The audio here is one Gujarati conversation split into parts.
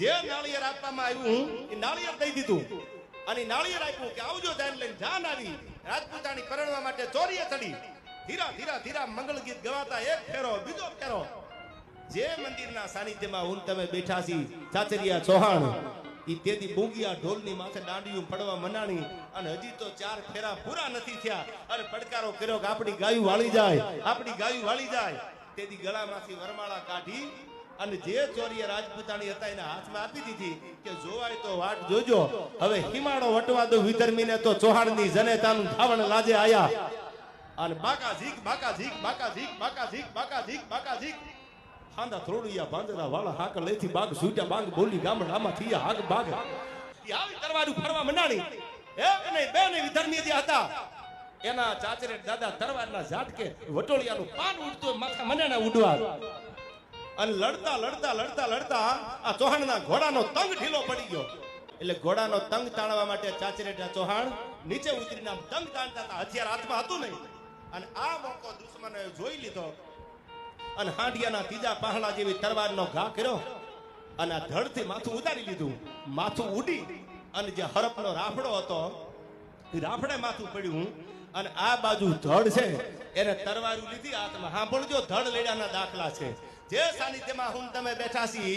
જે નાળિયેર આપવામાં આવ્યું એ નાળિયેર દઈ દીધું. અને નાળિયેર આપ્યું કે આવજો જાન લઈને જાન આવી. રાજપૂતાની પરણવા માટે ચોરીએ ચડી. ધીરા ધીરા ધીરા મંગળ ગીત ગવાતા એક ફેરો, બીજો ફેરો. જે મંદિરના સાનિધ્યમાં હું તમે બેઠા છી ચાચરિયા ચૌહાણ, ઈ તેદી બુંગિયા ઢોલની માથે દાંડિયું પડવા મનાણી અને હજી તો ચાર ફેરા પૂરા નથી થયા. અને પડકારો કર્યો કે આપણી ગાયું વાળી જાય, આપણી ગાયું વાળી જાય. તેદી ગળામાંથી વરમાળા કાઢી અને જે ચોરીએ રાજપૂતાણી હતા એના હાથમાં આપી દીધી કે જોવાય તો વાટ જોજો. હવે હિમાળો વટવા દો વિધર્મીને તો ચૌહાણની જનેતાનું ધાવણ લાજે આયા. અને બાકા ઝીક બાકા ઝીક બાકા ઝીક બાકા ઝીક બાકા ઝીક બાકા ઝીક હાંદા થોડુયા બાંદરા વાળા હાક લેથી બાગ સૂટ્યા બાગ બોલી ગામડામાં થયા હાક બાગ આવી તરવારું ફરવા મંડાણી એક નહીં? બે નહીં વિધર્મી હતા. એના ચાચરે દાદા તરવારના ઝાટકે વટોળિયાનું પાન ઉડતું માથા મને ઉડવા. અને લડતા લડતા લડતા લડતા આ ચૌહાણના ઘોડાનો તંગ ઢીલો પડી ગયો. એટલે ઘોડાનો તંગ તાણવા માટે ચાચરેટા ચૌહાણ નીચે ઉતરીને આમ તંગ તાણતા હતા. હથિયાર હાથમાં હતું નહીં. અને આ મોકો દુશ્મને જોઈ લીધો. અને હાંડિયાના ત્રીજા પહાડા જેવી તરવારનો ઘા કર્યો. અને આ ધડથી માથું ઉતારી લીધું. માથું ઉડી. અને જે હરપનો રાફડો હતો, એ રાફડે માથું પડ્યું. અને આ બાજુ ધડ છે. એને તરવારું લીધી. હાથમાં સાંભળજો, ધડ લેડાના દાખલા છે. જે સાનિધ્યમાં હું તમે બેઠા છી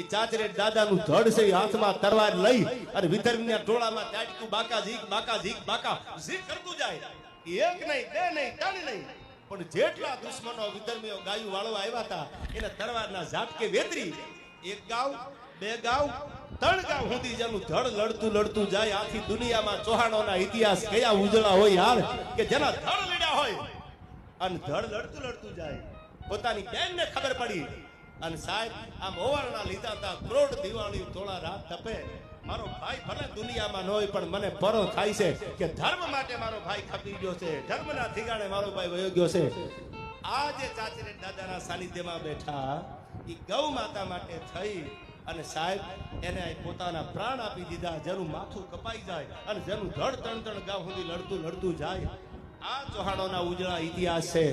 એ ચાચરે દાદાનું ધડ છે હાથમાં તરવાર લઈ અને વિધર્મીના ટોળામાં તાટકું બાકા ઝીક બાકા ઝીક બાકા ઝીક કરતું જાય. એક નહીં, બે નહીં, ત્રણ નહીં. પણ જેટલા દુશ્મનો વિધર્મીઓ ગાયું વાળવા આવ્યા હતા, એને તરવારના ઝાટકે વેતરી. એક ગાવ બે ગાવ ત્રણ ગાવ સુધી જેનું ધડ લડતું લડતું જાય. આખી દુનિયામાં ચૌહાણોના ઇતિહાસ કયા ઉજળા હોય યાર કે જેના ધડ લડ્યા હોય. અને ધડ લડતું લડતું જાય. પોતાની બેનને ખબર પડી. અને સાહેબ, આમ ઓવારણા લીધા હતા, કરોડ દિવાળી થોડા રાત તપે. મારો ભાઈ ભલે દુનિયામાં ન હોય, પણ મને પરો થાય છે કે ધર્મ માટે મારો ભાઈ ખપી ગયો છે. ધર્મના થીગાણે મારો ભાઈ વયો ગયો છે. આ જે ચાચરે દાદાના સાનિધ્યમાં બેઠા, એ ગૌ માતા માટે થઈ. અને સાહેબ, એને પોતાના પ્રાણ આપી દીધા. જેનું માથું કપાઈ જાય અને જેનું ધડ ત્રણ ત્રણ ગાવ સુધી લડતું લડતું જાય. આ ચૌહાણોના ઉજળા ઇતિહાસ છે.